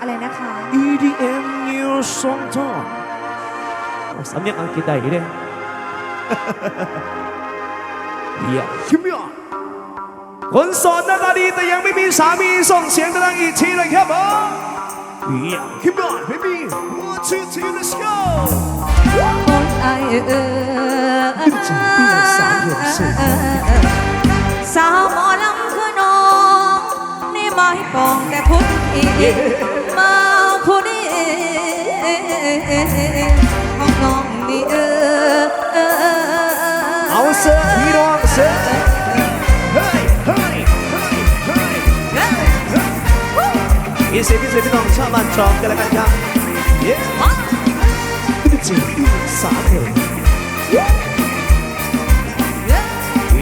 อะไรนะคะ EDM New Song Town สำเนียงอังกฤษได้เลยเฮียคิมยอนคนโสดหน้าตาดีแต่ยังไม่มีสามีส่งเสียงดังอีกทีเลยครับผมเฮียคิมยอน baby one two three let's go คนไอเออสาวหมอลำ ไม้ปองแต่พุกทีมาผู้นี้ของน้องนี่เออเอาเสื้อพี่น้องเสื้ออีเสียพี่เสียพี่น้องชาวบ้านชองกันแล้วกันครับเย้จริงสาเถอะ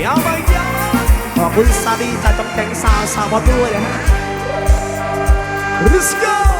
ยาวไป อบคุณซาดีจากจอมแกงสาวสาวด้วยนะฮะ Let's go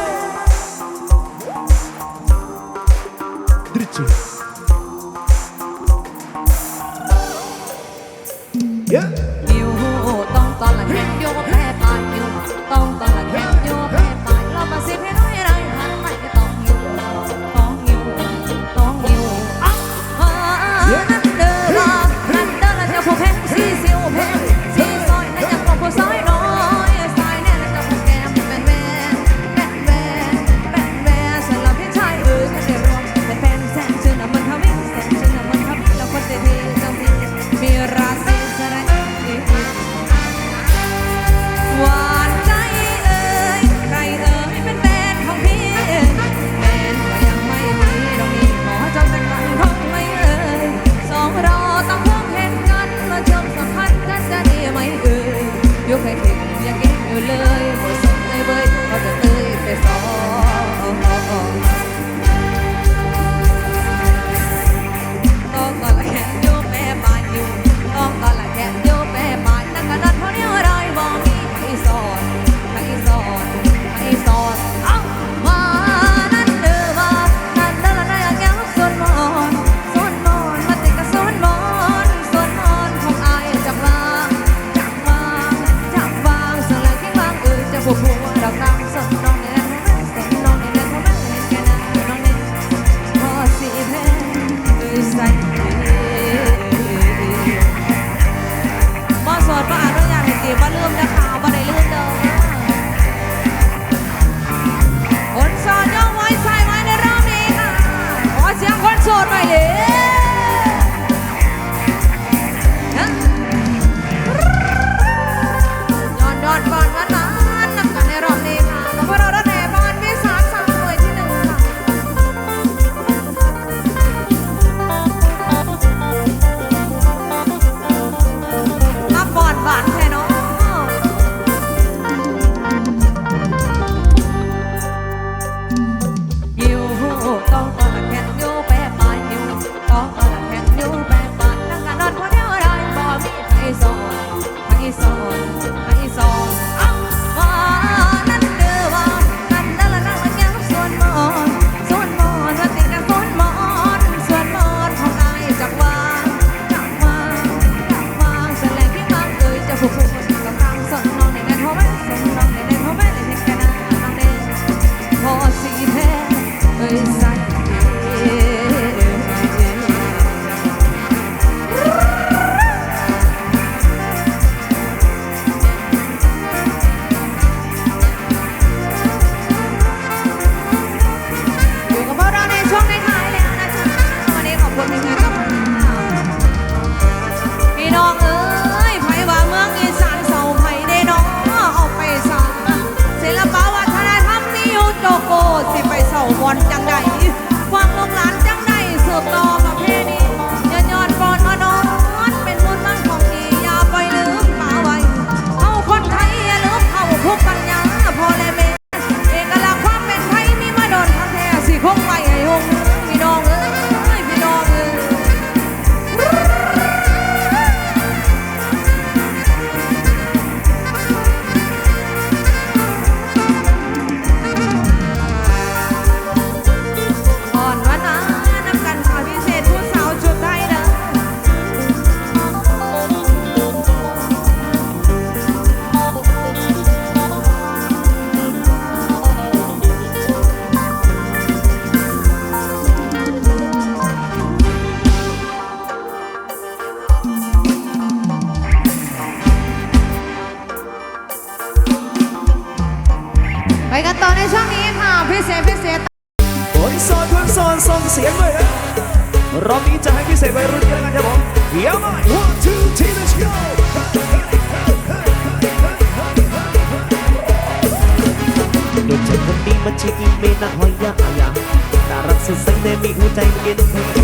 Dang, you dang.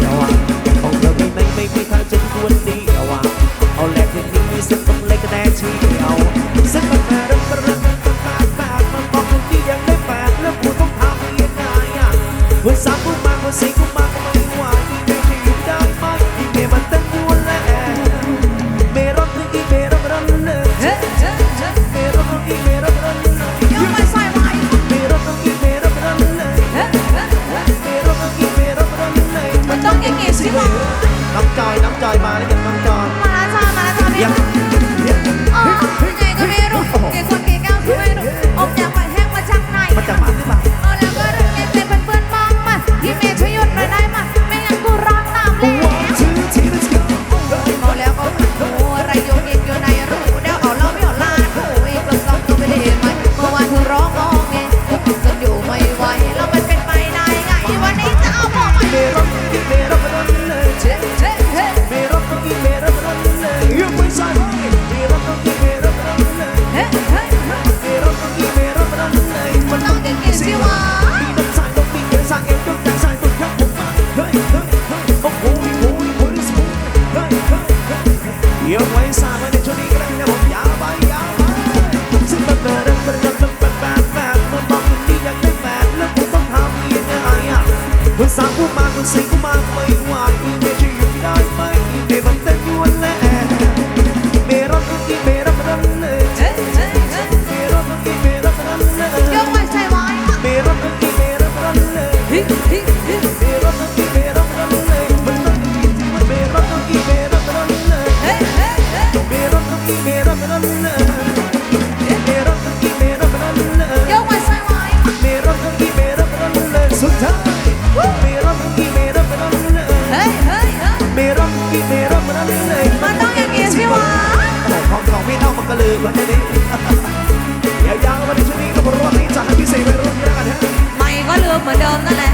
ระวังของเราไม่ไม่ไม่ไม่ค่าจะควร Sing ไว้นี้ยาวมาในช่วงนี้กับรถนี้จากพิเศษไปรุ่นนี้แล้วกันฮะไม่ก็ลืมเหมือนเดิมนั่นแหละ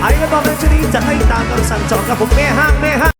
ไอ้ก็ตอนนั้นนี้จะให้ตามคำสั่งจองกับผมแม่ห้างแม่ห้าง